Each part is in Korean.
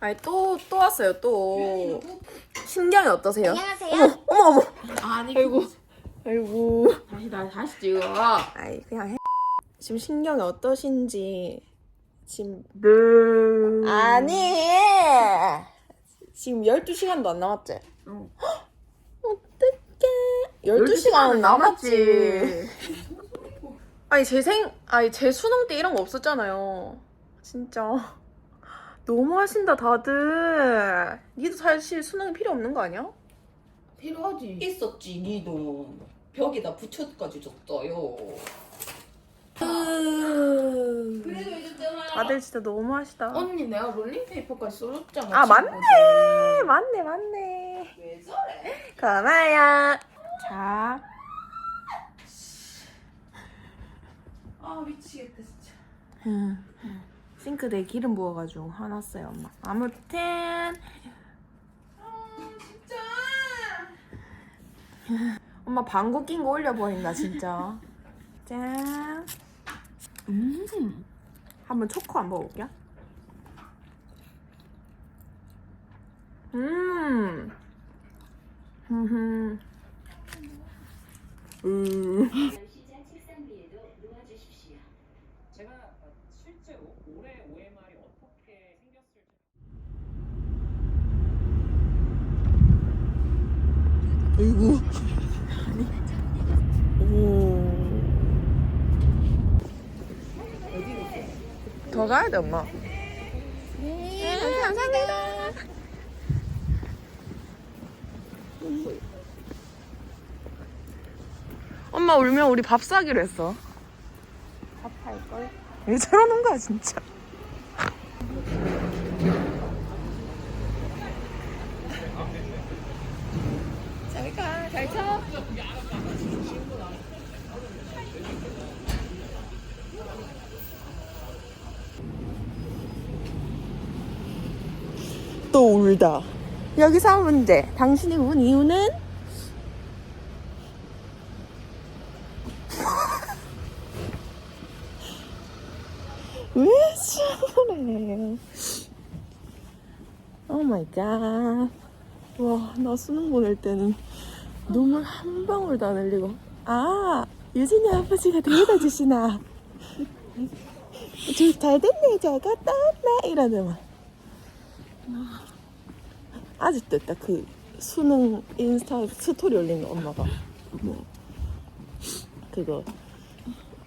아니 또 또 왔어요 또. 신경이 어떠세요? 안녕하세요. 어머 어머 어머. 아니 아이고 아이고. 다시 나 다시 찍어. 아이 그냥 해. 지금 신경이 어떠신지 지금 네. 아니 지금 12시간도 안 남았지? 응. 어떡해 12시간은 남았지 아니 제 생, 아니 제 수능 때 이런 거 없었잖아요 진짜 너무 하신다 다들 니도 사실 수능이 필요 없는 거 아니야? 필요하지. 있었지 니도 벽에다 붙여까지 줬어요 그래도 이랬잖아. 다들 진짜 너무 하시다 언니 내가 롤링페이퍼까지 써줬잖아. 아 맞네 친구들. 맞네 맞네 왜 저래? 고마워요 자 아 미치겠다 진짜 음, 싱크대에 기름 부어가지고 화났어요 엄마. 아무튼. 진짜. 엄마 방구 낀 거 올려버린다 진짜. 짠. 음. 한번 초코 한번 먹어볼게요 음 음. 음. 시장 책상 위에도 놓아주십시오. 제가 실제로 올해 OMR이 어떻게 생겼을지 아이고. 오. 더 가야 돼, 엄마. 네, 감사합니다. 엄마 울면 우리 밥 사기로 했어. 밥 살걸? 왜 저러는 거야, 진짜. 또 울다. 여기서 한 문제. 당신이 운 이유는? 왜 저래? 오 마이 갓. 와, 나 수능 보낼 때는 눈물 한 방울도 안 흘리고. 아, 유진이 아버지가 데려다 주시나. 저잘 됐네, 잘 갔다 왔나? 이러더만. 아직도 있다, 그 수능 인스타 스토리 올린 거, 엄마가. 뭐, 그거.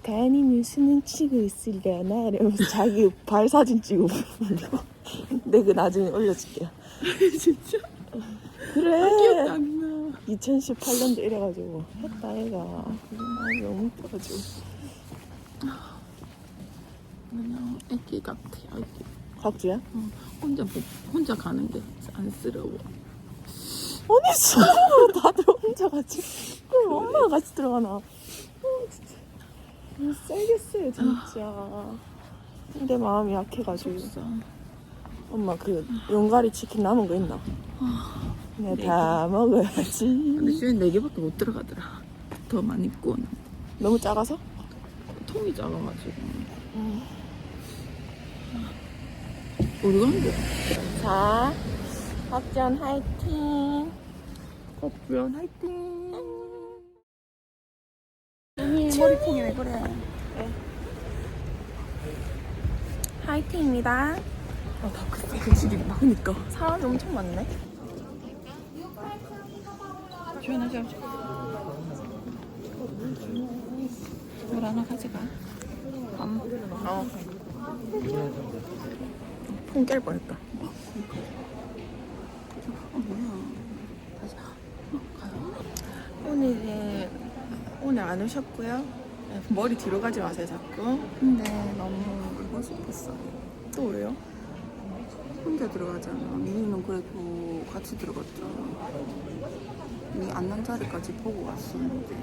가연이는 수능 치고 있으려나? 이러면서 자기 발 사진 찍고. 내가 나중에 올려줄게요. 진짜 그래. 기억도 안 나. 2018년도 이래가지고 했다 애가 아, 너무 웃겨가지고 그냥 애기 같아. 애기. 각주야? 혼자 보- 혼자 가는 게 안쓰러워. 아니 수능으로 다들 혼자 같이 그럼 엄마가 같이 들어가나 어, 진짜 너무 세겠어요 진짜 내 마음이 약해가지고 속상. 엄마 그 용가리 치킨 남은 거 있나? 내가 다 먹어야지 근데 주인 네 개밖에 못 들어가더라. 더 많이 구워. 너무 작아서? 통이 작아가지고. 어디 간 거야? 자 박전 화이팅 커플런 화이팅. 언니 머리통이 왜 그래 화이팅입니다 아, 나 그때 교실이 많으니까. 사람이 엄청 많네 주연하자. 물 하나 가져가. 밤. 어. 폰 깰 뻔했다. 다시. 어, 가요? 오늘은 오늘 안 오셨고요. 네, 머리 뒤로 가지 마세요 자꾸. 근데 너무 울고 싶었어. 또 오래요? 혼자 들어가잖아. 미니는 그래도 같이 들어갔잖아. 이 앉는 자리까지 보고 왔었는데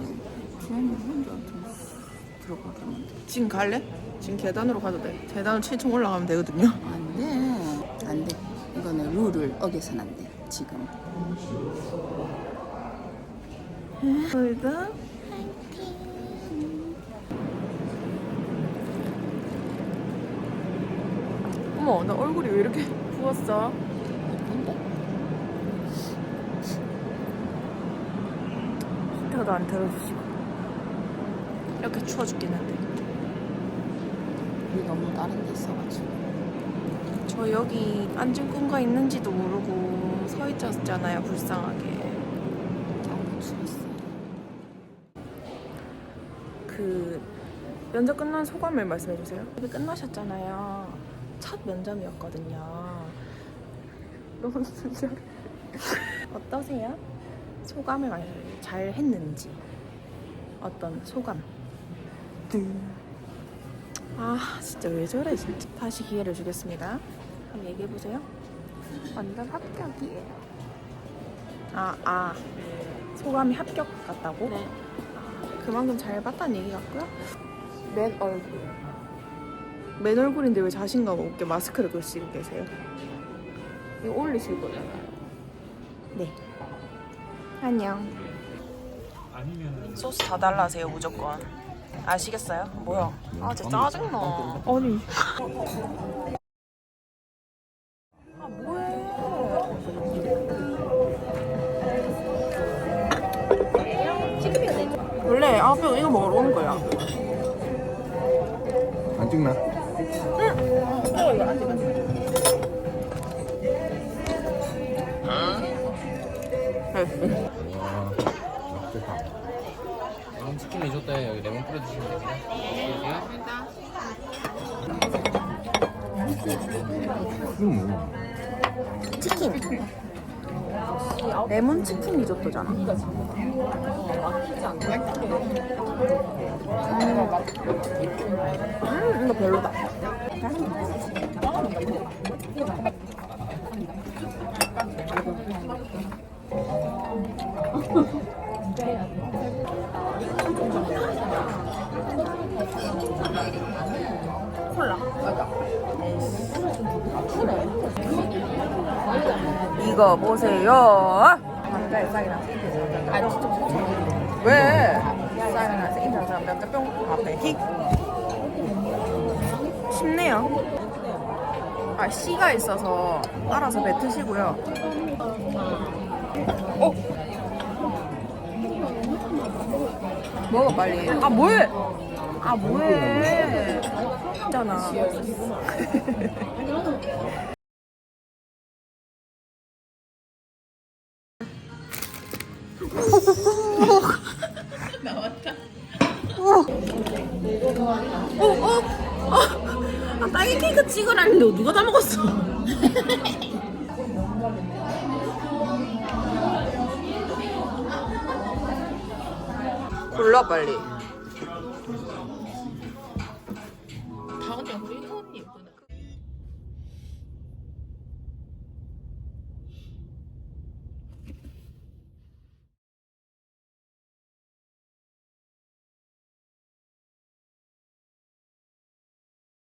주연이 혼자 좀 들어가기만 돼. 지금 갈래? 지금 계단으로 가도 돼. 계단으로 7층 올라가면 되거든요. 안 돼. 안 돼. 이거는 룰을 어겨서는 안 돼. 지금. 오늘도 어머 나 얼굴이 왜 이렇게 부었어? 추웠어? 학교도 안 들어주시고 이렇게 추워 죽겠는데 우리 너무 다른 데 있어가지고. 저 여기 앉은 꾼가 있는지도 모르고 서 있었잖아요 불쌍하게 너무 추웠어. 그 면접 끝난 소감을 말씀해 주세요. 끝나셨잖아요. 첫 면접이었거든요. 너무 진짜 어떠세요? 소감을 말- 잘 했는지 어떤 소감? 아 진짜 왜 저래 진짜 다시 기회를 주겠습니다. 한번 얘기해 보세요. 완전 합격이에요. 아 아. 소감이 합격 같다고? 네. 그만큼 잘 봤다는 얘기 같고요. 맨 얼굴. 맨 얼굴인데 왜 자신감 없게 마스크를 그시고 계세요? 이거 올리실 거잖아요. 네. 안녕. 소스 다 달라세요 무조건. 아시겠어요? 뭐야? 아 진짜 짜증나. 아니. 아 뭐해? 원래 아홉 이거 먹으러 오는 거야. 안 찍나? 어, 이거 안 찍었어. 와, 맛있겠다. 아, 치킨 리조또에 여기 레몬 뿌려주시면 됩니다. 뭐야? 치킨. 레몬 치킨 리조또잖아. 음, 이거 별로다. 이거 보세요. 감자에 쌀이랑 아 진짜 왜? 쌀이랑 생이랑 사람 면자병 앞에 히 쉽네요. 아 씨가 있어서 알아서 뱉으시고요. 어? 먹어 빨리. 아 뭐해? 아 뭐해? 있잖아. 아 딸기 케이크 찍으라는데 누가 다 먹었어? 골라 빨리.